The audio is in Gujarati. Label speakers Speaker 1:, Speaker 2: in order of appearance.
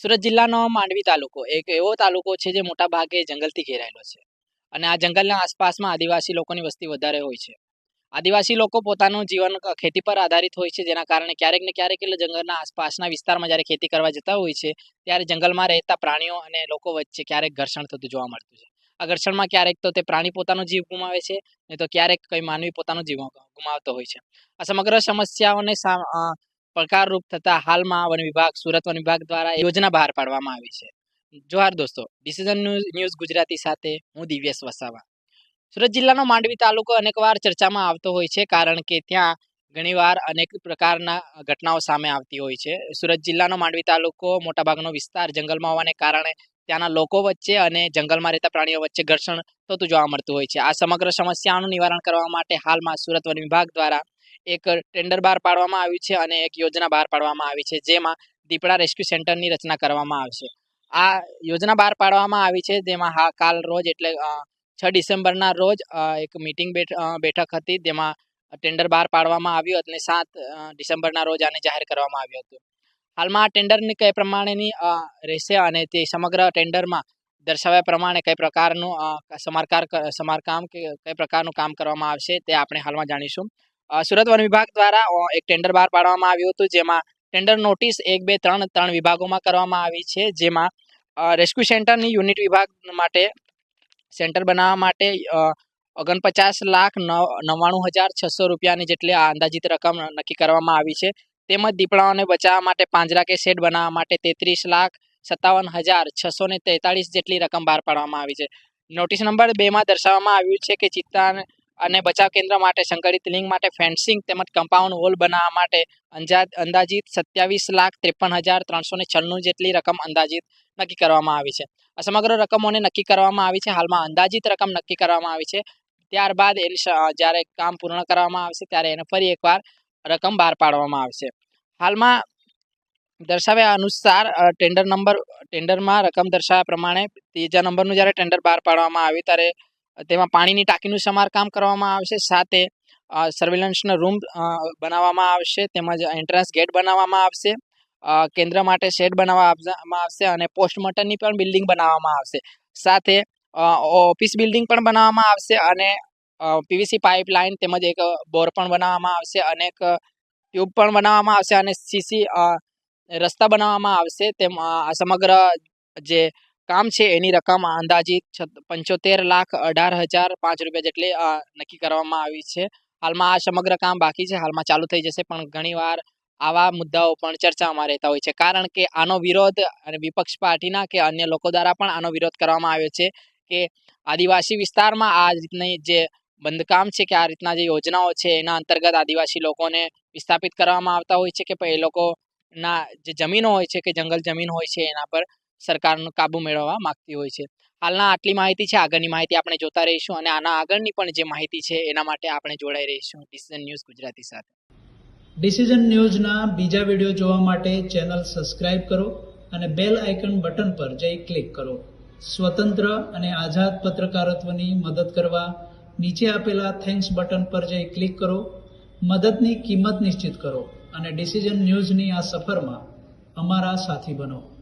Speaker 1: સુરત જિલ્લાનો માંડવી તાલુકો, એક એવો તાલુકો છે જે મોટા ભાગે જંગલથી ઘેરાયેલો છે. અને આ જંગલના આસપાસમાં આદિવાસી લોકોની વસ્તી વધારે હોય છે. આદિવાસી લોકો પોતાનું જીવન ખેતી પર આધારિત હોય છે, જેના કારણે ક્યારેક ને ક્યારેક એટલે જંગલના આસપાસના વિસ્તારમાં જ્યારે ખેતી કરવા જતા હોય છે, ત્યારે જંગલમાં રહેતા પ્રાણીઓ અને લોકો વચ્ચે ક્યારેક ઘર્ષણ થતું જોવા મળતું છે. આ ઘર્ષણમાં ક્યારેક તો તે પ્રાણી પોતાનો જીવ ગુમાવે છે નહીં તો ક્યારેક કંઈ માનવી પોતાનો જીવ ગુમાવતો હોય છે. આ સમગ્ર સમસ્યાઓને પડકારરૂપ થતા હાલમાં વન વિભાગ, સુરત વન વિભાગ દ્વારા યોજના બહાર પાડવામાં આવી છે. જોહાર દોસ્તો ડિસિઝન ન્યૂઝ ગુજરાતી સાથે હું દિવ્યેશ વસાવા. સુરત જિલ્લાનો માંડવી તાલુકો અનેકવાર ચર્ચામાં આવતો હોય છે કારણ કે ત્યાં ઘણીવાર અનેક પ્રકારના ઘટનાઓ સામે આવતી હોય છે. સુરત જિલ્લાનો માંડવી તાલુકો મોટાભાગનો વિસ્તાર જંગલમાં હોવાને કારણે ત્યાંના લોકો વચ્ચે અને જંગલમાં રહેતા પ્રાણીઓ વચ્ચે ઘર્ષણ થતું જોવા મળતું હોય છે. આ સમગ્ર સમસ્યાનું નિવારણ કરવા માટે હાલમાં સુરત વન વિભાગ દ્વારા એક ટેન્ડર બહાર પાડવામાં આવ્યું છે અને એક યોજના બહાર પાડવામાં આવી છે, જેમાં દીપડા રેસ્ક્યુ સેન્ટરની રચના કરવામાં આવશે. આ યોજના બહાર પાડવામાં આવી છે, જેમાં હા, કાલ રોજ એટલે છ ડિસેમ્બરના રોજ એક મિટિંગ બેઠક હતી તેમાં ટેન્ડર બહાર પાડવામાં આવ્યું અને સાત ડિસેમ્બરના રોજ આને જાહેર કરવામાં આવ્યું હતું. હાલમાં આ ટેન્ડરની કઈ પ્રમાણેની રહેશે અને તે સમગ્ર ટેન્ડરમાં દર્શાવ્યા પ્રમાણે કઈ પ્રકારનું સમારકાર, સમારકામ કે કઈ પ્રકારનું કામ કરવામાં આવશે, તે આપણે હાલમાં જાણીશું. સુરત વન વિભાગ દ્વારા એક ટેન્ડર બહાર પાડવામાં આવ્યું હતું. જેમાં ટેન્ડર નોટિસ એક, બે, ત્રણ ત્રણ વિભાગોમાં કરવામાં આવી છે. જેમાં રેસ્ક્યુ સેન્ટરની યુનિટ વિભાગ માટે સેન્ટર બનાવવા માટે ઓગણપચાસ લાખ નવ, નવ્વાણું હજાર છસો રૂપિયાની જેટલી અંદાજિત રકમ નક્કી કરવામાં આવી છે. તેમજ દીપડાઓને બચાવવા માટે પાંજરા કે શેડ બનાવવા માટે તેત્રીસ લાખ સત્તાવન હજાર છસો ને તેતાળીસ જેટલી રકમ બહાર પાડવામાં આવી છે. નોટિસ નંબર બેમાં દર્શાવવામાં આવ્યું છે કે ચિત્તા અને બચાવ કેન્દ્ર માટે, સંકલિત લિંગ માટે, ફેન્સિંગ તેમજ કમ્પાઉન્ડ હોલ બનાવવા માટે અંદાજિત સત્યાવીસ લાખ ત્રેપન હજાર ત્રણસો ને છન્નું જેટલી રકમ અંદાજિત નક્કી કરવામાં આવી છે. આ સમગ્ર રકમોને નક્કી કરવામાં આવી છે. હાલમાં અંદાજિત રકમ નક્કી કરવામાં આવી છે. ત્યારબાદ એની જ્યારે કામ પૂર્ણ કરવામાં આવશે ત્યારે એને ફરી એકવાર રકમ બહાર પાડવામાં આવશે. હાલમાં દર્શાવ્યા અનુસાર ટેન્ડર નંબર, ટેન્ડરમાં રકમ દર્શાવ્યા પ્રમાણે ત્રીજા નંબરનું જ્યારે ટેન્ડર બહાર પાડવામાં આવ્યું ત્યારે તેમાં પાણીની ટાંકીનું સમારકામ કરવામાં આવશે, સાથે સર્વેલન્સનો રૂમ બનાવવામાં આવશે, તેમજ એન્ટ્રન્સ ગેટ બનાવવામાં આવશે કેન્દ્ર માટે શેડ બનાવવામાં આવશે અને પોસ્ટમોર્ટમની પણ બિલ્ડિંગ બનાવવામાં આવશે. સાથે ઓફિસ બિલ્ડિંગ પણ બનાવવામાં આવશે અને પીવીસી પાઇપલાઇન તેમજ એક બોર પણ બનાવવામાં આવશે, અને એક ટ્યુબ પણ બનાવવામાં આવશે અને સીસી રસ્તા બનાવવામાં આવશે, તેમ સમગ્ર જે કામ છે એની રકમ અંદાજિત પંચોતેર લાખ અઢાર હજાર પાંચ રૂપિયા જેટલી નક્કી કરવામાં આવી છે. હાલમાં આ સમગ્ર કામ બાકી છે. હાલમાં ચાલુ થઈ જશે, પણ ઘણીવાર આવા મુદ્દાઓ પણ ચર્ચામાં રહેતા હોય છે. કારણ કે આનો વિરોધ અને વિપક્ષ પાર્ટીના કે અન્ય લોકો દ્વારા પણ આનો વિરોધ કરવામાં આવ્યો છે કે આદિવાસી વિસ્તારમાં આ રીતની જે બંધકામ છે કે આ રીતના જે યોજનાઓ છે, એના અંતર્ગત આદિવાસી લોકોને વિસ્થાપિત કરવામાં આવતા હોય છે કે એ લોકોના જે જમીનો હોય છે કે જંગલ જમીન હોય છે એના પર સરકારનો કાબુ મેળવવા માંગતી હોય છે. હાલના આટલી માહિતી છે, આગળની માહિતી આપણે જોતા રહીશું અને આના આગળની પણ જે માહિતી છે, એના માટે આપણે જોડાઈ રહીશું ડિસિઝન ન્યૂઝ ગુજરાતી સાથે.
Speaker 2: ડિસિઝન ન્યૂઝના બીજા વીડિયો જોવા માટે ચેનલ સબસ્ક્રાઇબ કરો અને બેલ આઇકન બટન પર જઈ ક્લિક કરો. સ્વતંત્ર અને આઝાદ પત્રકારત્વની મદદ કરવા નીચે આપેલા થેન્ક્સ બટન પર જઈ ક્લિક કરો. મદદની કિંમત નિશ્ચિત કરો અને ડિસિઝન ન્યૂઝની આ સફરમાં અમારા સાથી બનો.